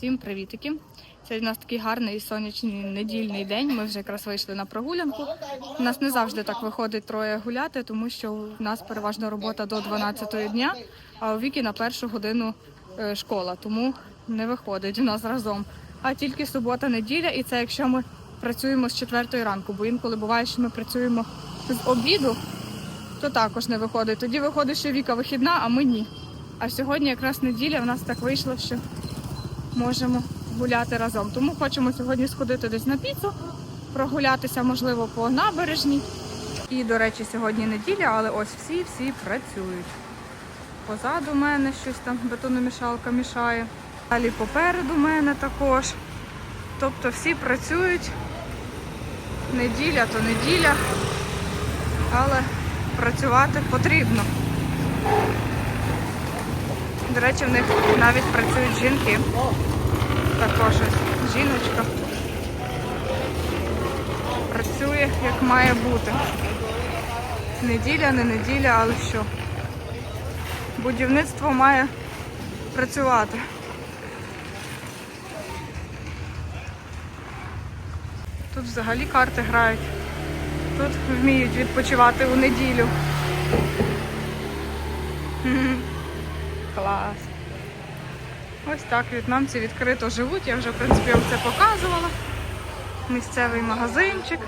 Всім привітики! Сьогодні у нас такий гарний сонячний недільний день. Ми вже якраз вийшли на прогулянку. У нас не завжди так виходить троє гуляти, тому що у нас переважно робота до 12 дня, а у віки на першу годину е, школа, тому не виходить у нас разом. А тільки субота, неділя, і це якщо ми працюємо з 4 ранку, бо інколи буває, що ми працюємо з обіду, то також не виходить. Тоді виходить, що Віка вихідна, а ми ні. А сьогодні якраз неділя, в нас так вийшло, що можемо гуляти разом. Тому хочемо сьогодні сходити десь на піцу, прогулятися, можливо, по набережній. І, до речі, сьогодні неділя, але ось всі-всі працюють. Позаду мене щось там бетономішалка мішає. Далі попереду мене також. Тобто всі працюють. Неділя то неділя, але працювати потрібно. До речі, в них навіть працюють жінки. Також жіночка працює як має бути. Неділя, не неділя, але що? Будівництво має працювати. Тут взагалі карти грають. Тут вміють відпочивати у неділю. Клас. Ось так в'єтнамці відкрито живуть. Я вже, в принципі, вам це показувала. Місцевий магазинчик.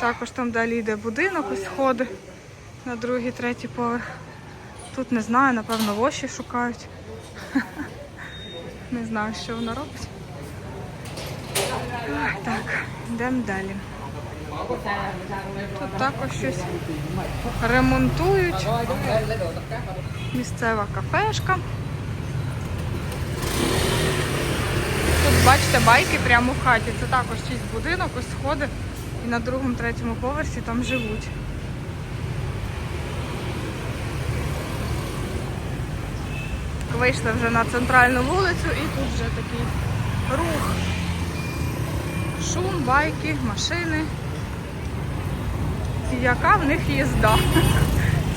Також там далі йде будинок, ось сходи на другий, третій поверх. Тут не знаю, напевно, воші шукають. Не знаю, що вона робить. Так, йдемо далі. Тут також щось ремонтують. Місцева кафешка. Тут бачите байки прямо в хаті. Це також чийсь будинок, ось сходи. І на другому, третьому поверсі там живуть. Вийшли вже на центральну вулицю і тут вже такий рух. Шум, байки, машини. Яка в них їзда.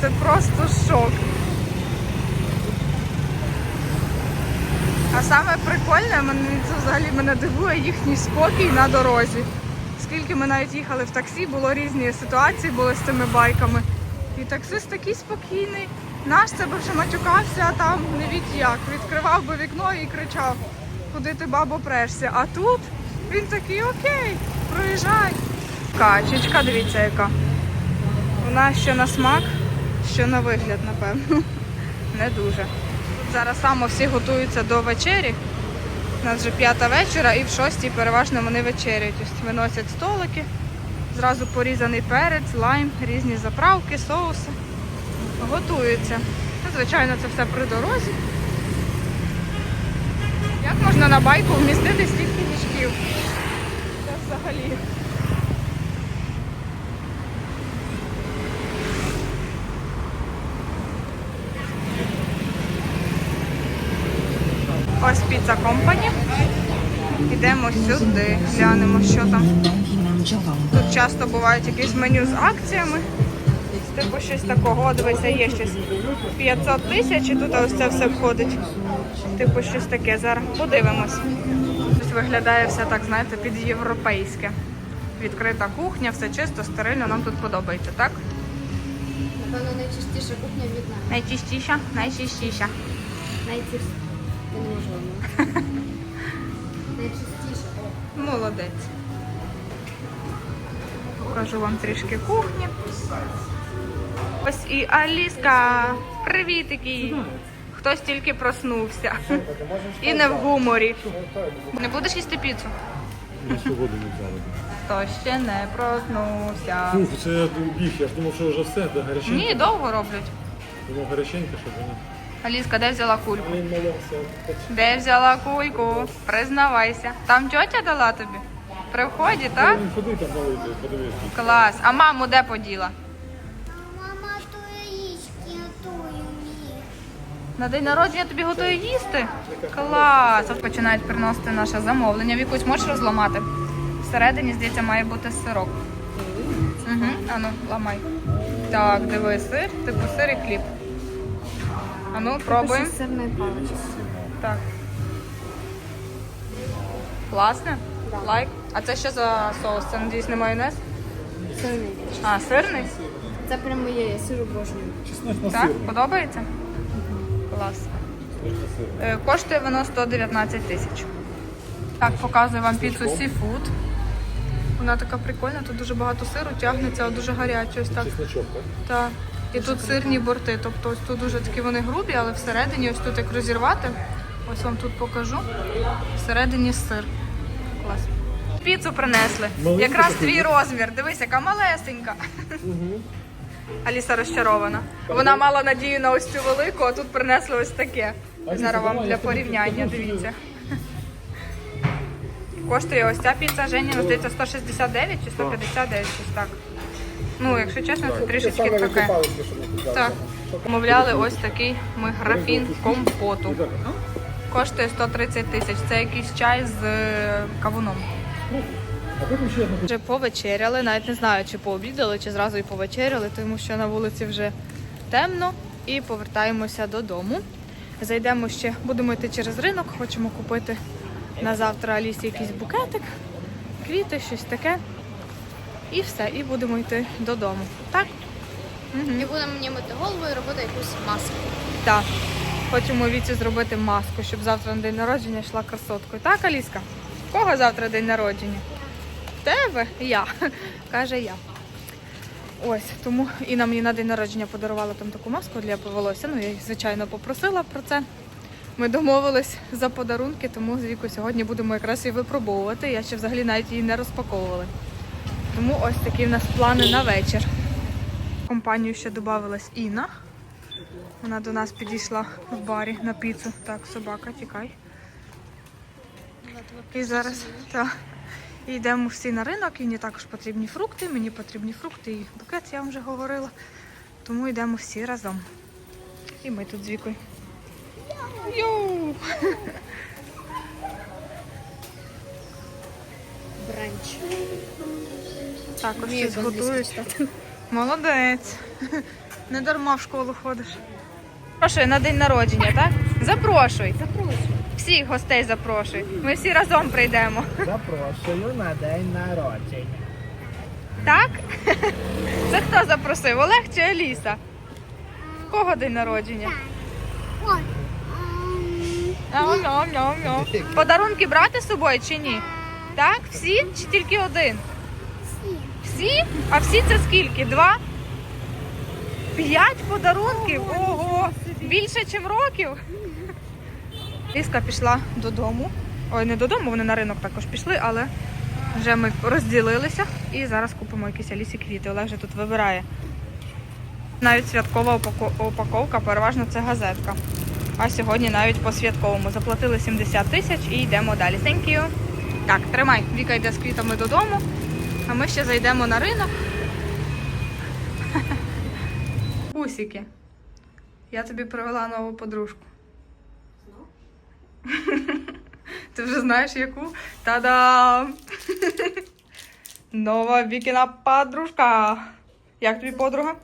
Це просто шок. А саме прикольне, мене це взагалі мене дивує їхній спокій на дорозі. Скільки ми навіть їхали в таксі, було різні ситуації були з цими байками. І таксист такий спокійний. Наш себе вже матюкався, там не від як. Відкривав би вікно і кричав, куди ти бабо прешся. А тут він такий окей, проїжджай. Качечка, дивіться яка. Вона що на смак, що на вигляд, напевно. Не дуже. Зараз само всі готуються до вечері. У нас вже п'ята вечора і в шостій переважно вони вечеряють. Ось виносять столики, зразу порізаний перець, лайм, різні заправки, соуси. Готуються. Звичайно, це все при дорозі. Як можна на байку вмістити стільки мішків? Це взагалі. Ось піца компані. Йдемо сюди, глянемо, що там. Тут часто бувають якісь меню з акціями. Типу щось такого, дивися, є щось 500 тисяч і тут ось це все входить. Типу щось таке. Зараз подивимось. Ось виглядає все так, знаєте, під європейське. Відкрита кухня, все чисто, стерильно, нам тут подобається, так? Напевно, найчастіша кухня в В'єтнамі. Найчистіша, найчистіша. Найчастіша. Я не можу вам. Найчастіша. О. Молодець. Покажу вам трішки кухні. Ось і Аліска. Привітики. Хтось тільки проснувся. І не в гуморі. Не будеш їсти піцу? Ми сьогодні не взяли. Хто ще не проснувся. Фух, це я біг, я ж думав, що вже все, де гаряченько. Ні, довго роблять. Думав гаряченько, щоб воно. Аліска, де взяла кульку? Де взяла кульку? Признавайся. Там тьотя дала тобі? При вході, так? Ходи там подивись. Клас. А маму де поділа? Мама, то яєчки готую мені. На день народження тобі готує їсти? Клас! От Починають приносити наше замовлення. Вікусь можеш розламати? Всередині, здається, має бути сирок. Угу. Ану, ламай. Так, диви, сир, типу сир і хліб. Ану, пробуємо. Сирний паличок. Так. Класне? Да. Лайк. А це що за соус? Це надіюсь не майонез? Сирний. А, сирний? Це прям моє, я сир обожнюю. Так? Подобається? Клас. Е, Коштує воно 119 тисяч. Так, показую вам піцу Seafood. Вона така прикольна, тут дуже багато сиру, тягнеться, дуже гаряче. Ось так. Чесночок, так? Так. І тут сирні борти. Тобто ось тут дуже такі вони грубі, але всередині ось тут як розірвати. Ось вам тут покажу. Всередині сир. Клас. Піцу принесли. Маленьку Якраз таку, твій розмір. Дивись, яка малесенька. Угу. Аліса розчарована. Вона мала надію на ось цю велику, а тут принесли ось таке. Аліса, Зараз вам давай, для я тобі порівняння, дивіться. Коштує ось ця піца Жені, ну, здається, 169 чи 159, щось так. Ну, якщо чесно, це трішечки таке. Так. Замовляли ось такий ми графін компоту. Коштує 130 тисяч. Це якийсь чай з е, кавуном. Вже повечеряли, навіть не знаю, чи пообідали, чи зразу і повечеряли, тому що на вулиці вже темно і повертаємося додому. Зайдемо ще, будемо йти через ринок, хочемо купити на завтра Алісі якийсь букетик, квіти, щось таке. І все, і будемо йти додому. Так? Угу. І будемо мені мити голову і робити якусь маску. Так. Хочемо Віці зробити маску, щоб завтра на день народження йшла красоткою. Так, Аліска? Кого завтра день народження? Тебе? Я. Каже я. Ось, тому Інна мені на день народження подарувала там таку маску для волосся. Ну, я їх, звичайно, попросила про це. Ми домовились за подарунки, тому з Вікою сьогодні будемо якраз і випробовувати. Я ще взагалі навіть її не розпаковувала. Тому ось такі в нас плани на вечір. Компанію ще додавалась Інна. Вона до нас підійшла в барі на піцу. Так, собака, тікай. І зараз так, і йдемо всі на ринок, і також потрібні фрукти, мені потрібні фрукти і букет, я вам вже говорила. Тому йдемо всі разом. І ми тут з вікою. Йоу! Також Вмію щось готують. Молодець. Не дарма в школу ходиш. Запрошуй на день народження, так? Запрошуй. Запрошую. Всіх гостей запрошуй. Ми всі разом прийдемо. Запрошую на день народження. Так? Це хто запросив? Олег чи Аліса? В Кого день народження? Мяу-мяу-мяу-мяу. Подарунки брати з собою чи ні? Так? Всі чи тільки один? Всі? Всі? А всі це скільки? Два? П'ять подарунків? Ого! Більше, ніж років. Ліска пішла додому. Ой, не додому, вони на ринок також пішли, але вже ми розділилися і зараз купимо якісь Алісі квіти. Олег вже тут вибирає. Навіть святкова упаковка, переважно це газетка. А сьогодні навіть по святковому. Заплатили 70 тисяч і йдемо далі. Thank you. Так, тримай. Віка йде з квітами додому, а ми ще зайдемо на ринок. Пусіки. Я тобі привела нову подружку. Ти вже знаєш яку? Та-дам! Нова Вікіна подружка. Як тобі подруга?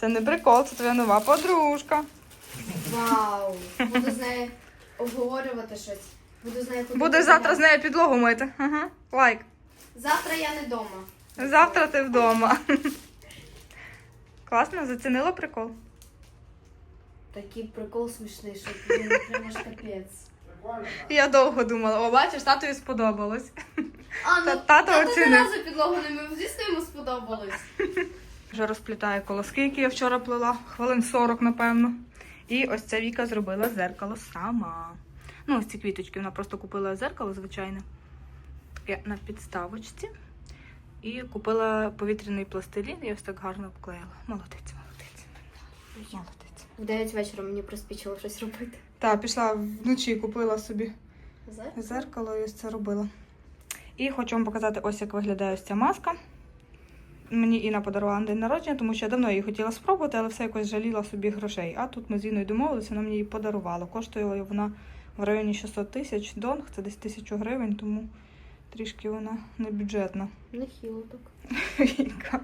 Це не прикол, це твоя нова подружка. Вау. Буду з нею обговорювати щось. Буду з нею ходити Будеш завтра з нею підлогу мити. Ага. Лайк. Завтра я не вдома. Завтра ти вдома. Класно, зацінила прикол. Такий прикол смішний, що блін, прямо ж капець. Я довго думала, о, бачиш, татові сподобалось. А, Та- ну, тато тато оцінив. не підлогу не мив, звісно, йому сподобалось. Вже розплітає колоски, які я вчора плела, хвилин 40, напевно. І ось ця Віка зробила зеркало сама. Ну, ось ці квіточки, вона просто купила зеркало звичайне, таке на підставочці. І купила повітряний пластилін і ось так гарно обклеїла. Молодець, молодець. Молодець. В 9 вечора мені приспічило щось робити. Так, пішла вночі, купила собі Зараз? зеркало і ось це робила. І хочу вам показати, ось як виглядає ось ця маска. Мені Інна подарувала на день народження, тому що я давно її хотіла спробувати, але все якось жаліла собі грошей. А тут ми з Інною домовилися, вона мені її подарувала. Коштує вона в районі 600 тисяч донг, це десь тисячу гривень, тому Трішки вона не бюджетна. Так. Віка.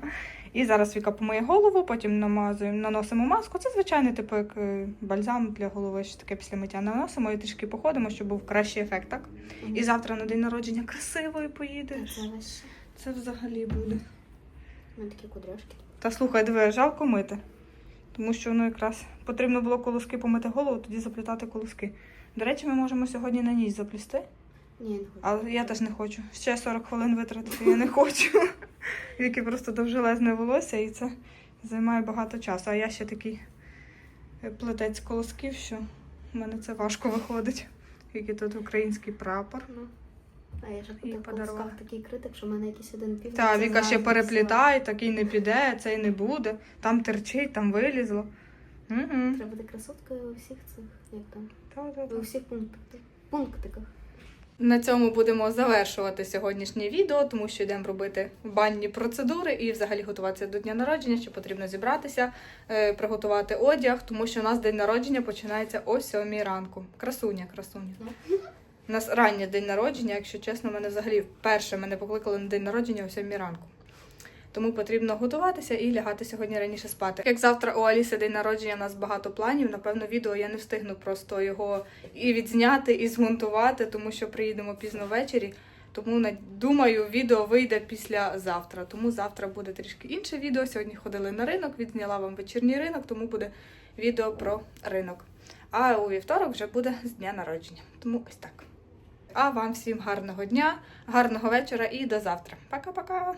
І зараз Віка помиє голову, потім намазуємо, наносимо маску. Це звичайний типу як е, бальзам для голови, що таке після миття наносимо і трішки походимо, щоб був кращий ефект, так? І завтра на день народження красивою поїдеш. Це. Це взагалі буде. Мене такі кудряшки. Та слухай, диви, жалко мити. Тому що воно якраз потрібно було колоски помити голову, тоді заплітати колоски. До речі, ми можемо сьогодні на ніч заплісти, Ні, не хочу. але я теж не хочу. Ще 40 хвилин витратити я не хочу. Віки просто довжелезне волосся і це займає багато часу. А я ще такий е, плетець колосків, що в мене це важко виходить. Віки тут український прапор. Ну. А я ж по колосках такий критик, що в мене якийсь один пів. Та, Віка ще переплітає, такий не піде, цей не буде. Там терчить, там вилізло. Угу. Треба бути красоткою у всіх цих, як там, Та-та-та. у всіх пунктиках. Пунктиках. На цьому будемо завершувати сьогоднішнє відео, тому що йдемо робити банні процедури і взагалі готуватися до дня народження, що потрібно зібратися, е, приготувати одяг, тому що у нас день народження починається о 7 ранку. Красуня, красуня. У нас раннє день народження, якщо чесно, мене взагалі вперше мене покликали на день народження о 7 ранку. Тому потрібно готуватися і лягати сьогодні раніше спати. Як завтра у Аліси день народження, у нас багато планів. Напевно, відео я не встигну просто його і відзняти, і змонтувати, тому що приїдемо пізно ввечері. Тому думаю, відео вийде після завтра. Тому завтра буде трішки інше відео. Сьогодні ходили на ринок, відзняла вам вечірній ринок, тому буде відео про ринок. А у вівторок вже буде з дня народження. Тому ось так. А вам всім гарного дня, гарного вечора і до завтра. Пока-пока!